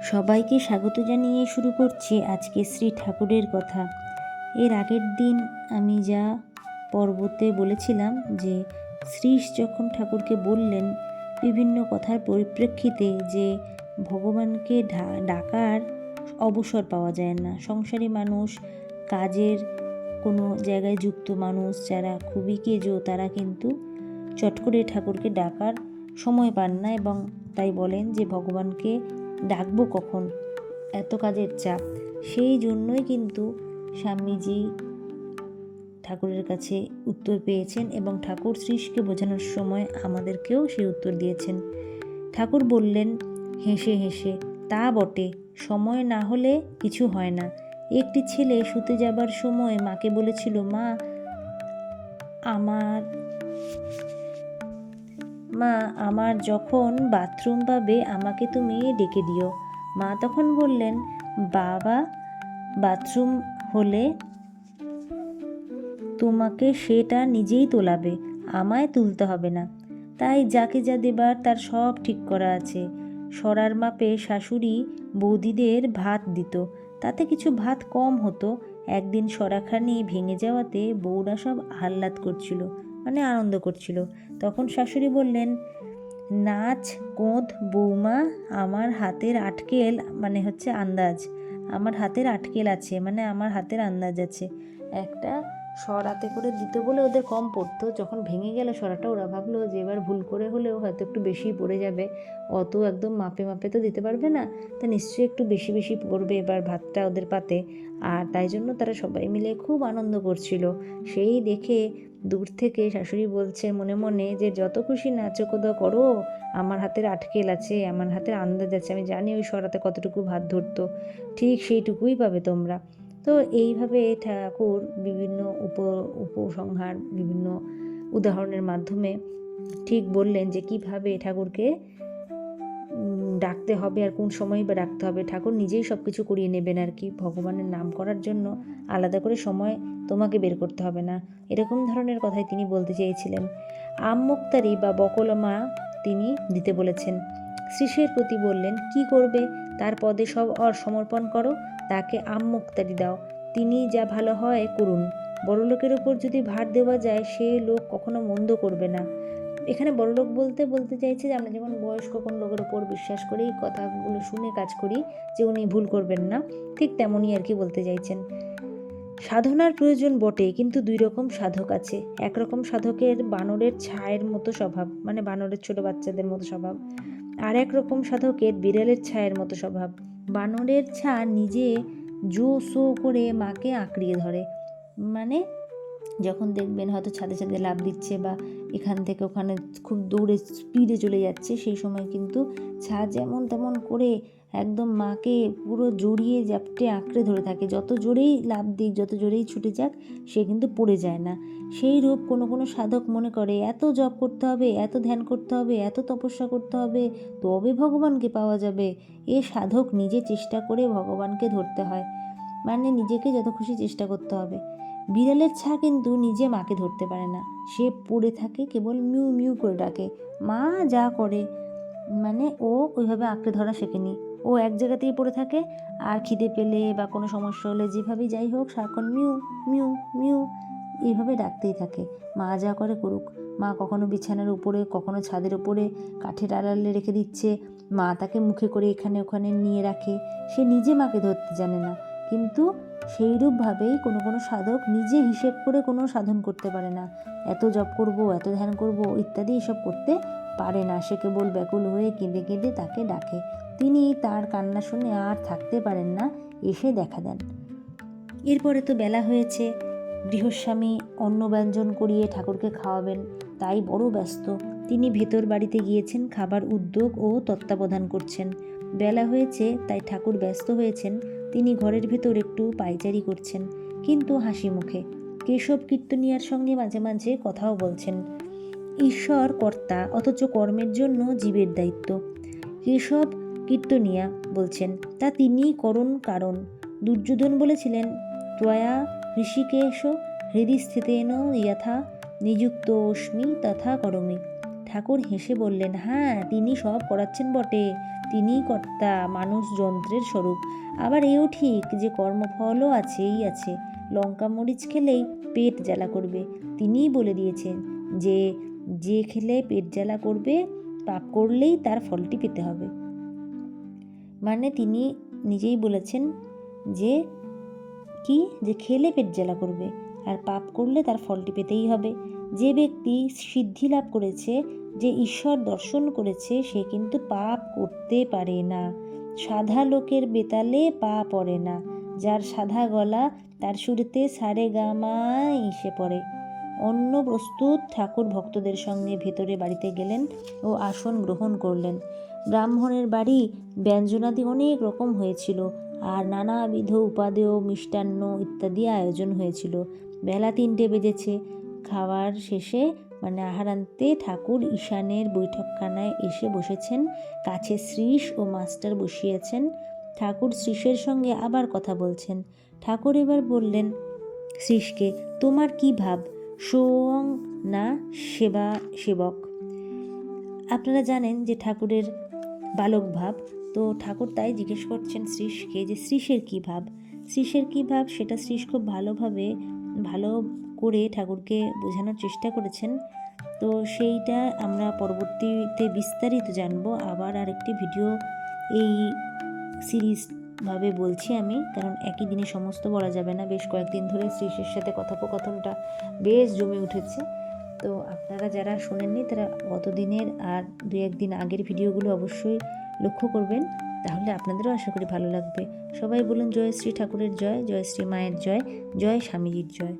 সবাইকে স্বাগত জানিয়ে শুরু করছি আজকে শ্রী ঠাকুরের কথা। এর আগের দিন আমি যা পর্বতে বলেছিলাম যে, শ্রীশ যখন ঠাকুরকে বললেন বিভিন্ন কথার পরিপ্রেক্ষিতে যে ভগবানকে ডাকার অবসর পাওয়া যায় না, সংসারী মানুষ, কাজের কোনো জায়গায় যুক্ত মানুষ যারা খুবই কেজো, তারা কিন্তু চট করে ঠাকুরকে ডাকার সময় পান না এবং তাই বলেন যে ভগবানকে ডাকবো কখন? এত কাজের চাপ। সেই জন্যই কিন্তু স্বামীজি ঠাকুরের কাছে উত্তর পেয়েছেন এবং ঠাকুর শ্রীশকে বোঝানোর সময় আমাদেরকেও সেই উত্তর দিয়েছেন। ঠাকুর বললেন, হেসে হেসে, তা বটে। সময় না হলে কিছু হয় না। একটি ছেলে শুতে যাবার সময় মাকে বলেছিল, মা, আমার মা, আমার যখন বাথরুম পাবে, আমাকে তুমি ডেকে দিও। মা তখন বললেন, বাবা, বাথরুম হলে তোমাকে সেটা নিজেই তোলাবে, আমায় তুলতে হবে না। তাই যাকে যা দেবার, তার সব ঠিক করা আছে। সরার মাপে শাশুড়ি বৌদিদের ভাত দিত, তাতে কিছু ভাত কম হতো। একদিন সরাখানি ভেঙে যাওয়াতে বউরা সব আহ্লাদ করছিল। মানে আনন্দ করছিল। তখন শাশুড়ি বললেন, নাচ কোঁদ বৌমা, আমার হাতের আটকেল মানে হচ্ছে আন্দাজ। আমার হাতের আটকেল আছে মানে আমার হাতের আন্দাজ আছে। একটা সরাতে করে দিত বলে ওদের কম পড়তো। যখন ভেঙে গেল সরাটা, ওরা ভাবলো যে এবার ভুল করে হলেও হয়তো একটু বেশি পড়ে যাবে। অত একদম মাপে মাপে তো দিতে পারবে না। তা নিশ্চয়ই একটু বেশি বেশি পড়বে এবার ভাতটা ওদের পাতে। আর তাই জন্য তারা সবাই মিলে খুব আনন্দ করছিল। সেই দেখে দূর থেকে শাশুড়ি বলছে মনে মনে যে, যত খুশি নাচো কোদা করো। আমার হাতের আটকেল আছে, আমার হাতের আন্দাজ আছে। আমি জানি ওই সরাতে কতটুকু ভাত ধরতো। ঠিক সেইটুকুই পাবে তোমরা। তো এইভাবে ঠাকুর বিভিন্ন উপ, উপসংহার, বিভিন্ন উদাহরণের মাধ্যমে ঠিক বললেন যে কীভাবে ঠাকুরকে ডাকতে হবে আর কোন সময় বা ডাকতে হবে। ঠাকুর নিজেই সব কিছু করিয়ে নেবেন আর কি। ভগবানের নাম করার জন্য আলাদা করে সময় তোমাকে বের করতে হবে না। এরকম ধরনের কথাই তিনি বলতে চেয়েছিলেন। আম মুক্তারি বা বকলমা তিনি দিতে বলেছেন। শ্রীশের প্রতি বললেন, কি করবে? তার পদে সব অর সমর্পণ করো। তাকে আম মুক্তারি দাও। তিনি যা ভালো হয় করুন। বড়লোকের ওপর যদি ভার দেওয়া যায়, সে লোক কখনো মন্দ করবে না। এখানে বড়লোক বলতে বলতে চাইছে যে, আমরা যেমন বয়স্ক কোন লোকের ওপর বিশ্বাস করি, কথাগুলো শুনে কাজ করি যে, উনি ভুল করবেন না, ঠিক তেমনই আর কি বলতে চাইছেন। সাধনার প্রয়োজন বটে, কিন্তু দুই রকম সাধক আছে। একরকম সাধকের বানরের ছায়ের মতো স্বভাব মানে বানরের ছোট বাচ্চাদের মতো স্বভাব, আর এক রকম সাধকের বিড়ালের ছায়ের মতো স্বভাব। বানরের ছা নিজে জো সো করে মাকে আঁকড়িয়ে ধরে। মানে যখন দেখবেন হয়তো ছাদে ছাদে লাভ দিচ্ছে বা এখান থেকে ওখানে খুব দৌড়ে স্পিডে চলে যাচ্ছে, সেই সময় কিন্তু ছা যেমন তেমন করে একদম মাকে পুরো জড়িয়ে জ্যাপটে আঁকড়ে ধরে থাকে। যত জোরেই লাভ দিক, যত জোরেই ছুটে যাক, সে কিন্তু পড়ে যায় না। সেই রূপ কোনো কোনো সাধক মনে করে, এত জপ করতে হবে, এত ধ্যান করতে হবে, এত তপস্যা করতে হবে, তবে ভগবানকে পাওয়া যাবে। এ সাধক নিজে চেষ্টা করে ভগবানকে ধরতে হয়। মানে নিজেকে যত খুশি চেষ্টা করতে হবে। বিড়ালের ছা কিন্তু নিজে মাকে ধরতে পারে না। সে পড়ে থাকে, কেবল মিউ মিউ করে ডাকে। মা যা করে মানে ও ওইভাবে আঁকড়ে ধরা শেখেনি। ও এক জায়গাতেই পড়ে থাকে, আর খিদে পেলে বা কোনো সমস্যা হলে যেভাবেই যাই হোক, সারাক্ষণ মিউ মিউ মিউ এইভাবে ডাকতেই থাকে। মা যা করে করুক। মা কখনো বিছানার উপরে, কখনো ছাদের উপরে, কাঠের আড়ালে রেখে দিচ্ছে। মা তাকে মুখে করে এখানে ওখানে নিয়ে রাখে। সে নিজে মাকে ধরতে জানে না। কিন্তু সেইরূপভাবেই কোনো কোনো সাধক নিজে হিসেব করে কোনো সাধন করতে পারে না। এত জপ করব, এত ধ্যান করব, ইত্যাদি এসব করতে পারে না। সে কেবল ব্যাকুল হয়ে কেঁদে কেঁদে তাকে ডাকে। তিনি তার কান্না শুনে আর থাকতে পারেন না, এসে দেখা দেন। এরপরে তো বেলা হয়েছে। গৃহস্বামী অন্ন ব্যঞ্জন করিয়ে ঠাকুরকে খাওয়াবেন। তাই বড় ব্যস্ত। তিনি ভেতর বাড়িতে গিয়েছেন, খাবার উদ্যোগ ও তত্ত্বাবধান করছেন। বেলা হয়েছে, তাই ঠাকুর ব্যস্ত হয়েছেন। তিনি ঘরের ভেতর একটু পাইচারি করছেন, কিন্তু হাসি মুখে। কেশব কীর্তনিয়ার সঙ্গে মাঝে মাঝে কথাও বলছেন, ঈশ্বর কর্তা, অথচ কর্মের জন্য জীবের দায়িত্ব। কেশব কীর্তনিয়া বলছেন, তা তিনিই করণ কারণ। দুর্যোধন বলেছিলেন ত্বয়া ঋষিকেশ হৃদি স্থিতেন যথা নিযুক্ত অস্মি তথা করমি। ঠাকুর হেসে বললেন হ্যাঁ তিনি সব করাচ্ছেন বটে। তিনিই কর্তা, মানুষ যন্ত্রের স্বরূপ। আবার এও ঠিক যে কর্মফলও আছেই আছে। লঙ্কা মরিচ খেলেই পেট জ্বালা করবে। তিনিই বলে দিয়েছেন যে যে খেলে পেট জ্বালা করবে, পাপ করলেই তার ফলটি পেতে হবে। মানে তিনি নিজেই বলেছেন যে, কি? যে খেলে পেট জ্বালা করবে। আর পাপ করলে তার ফলটি পেতেই হবে। যে ব্যক্তি সিদ্ধি লাভ করেছে, যে ঈশ্বর দর্শন করেছে, সে কিন্তু পাপ করতে পারে না। সাধা লোকের বেতালে পা পড়ে না। যার সাধা গলা, তার সুরেতে সারে গামা এসে পড়ে। অন্য প্রস্তুত ঠাকুর ভক্তদের সঙ্গে ভেতরে বাড়িতে গেলেন ও আসন গ্রহণ করলেন। ব্রাহ্মণের বাড়ি ব্যঞ্জনাদি অনেক রকম হয়েছিল। আর নানাবিধ উপাদেয়, মিষ্টান্ন ইত্যাদি আয়োজন হয়েছিল। বেলা তিনটে বেজেছে। খাওয়ার শেষে মানে আহারান্তে ঠাকুর ঈশানের বৈঠকখানায় এসে বসেছেন। কাছে শ্রীশ ও মাস্টার বসিয়েছেন। ঠাকুর শ্রীশের সঙ্গে আবার কথা বলছেন। ঠাকুর এবার বললেন, শ্রীশকে, তোমার কি ভাব? সোয়ং না সেবা সেবক? আপনারা জানেন যে ঠাকুরের বালক ভাব। তো ঠাকুর তাই জিজ্ঞেস করছেন শ্রীশকে যে শ্রীশের কী ভাব? শ্রীশের কী ভাব? সেটা শ্রীশ খুব ভালোভাবে, ভালো করে ঠাকুরকে বোঝানোর চেষ্টা করেছেন। তো সেইটা আমরা পরবর্তীতে বিস্তারিত জানব। আবার আরেকটি ভিডিও এই সিরিজভাবে বলছি আমি, কারণ একই দিনে সমস্ত বলা যাবে না। বেশ কয়েকদিন ধরে শ্রীশের সাথে কথোপকথনটা বেশ জমে উঠেছে। তো আপনারা যারা শোনেননি তারা গতদিনের আর দু একদিন আগের ভিডিওগুলো অবশ্যই লক্ষ্য করবেন। তাহলে আপনাদেরও আশা করি ভালো লাগবে। সবাই বলুন, জয় শ্রী ঠাকুরের জয় জয় শ্রী মায়ের জয় জয় স্বামীজির জয়।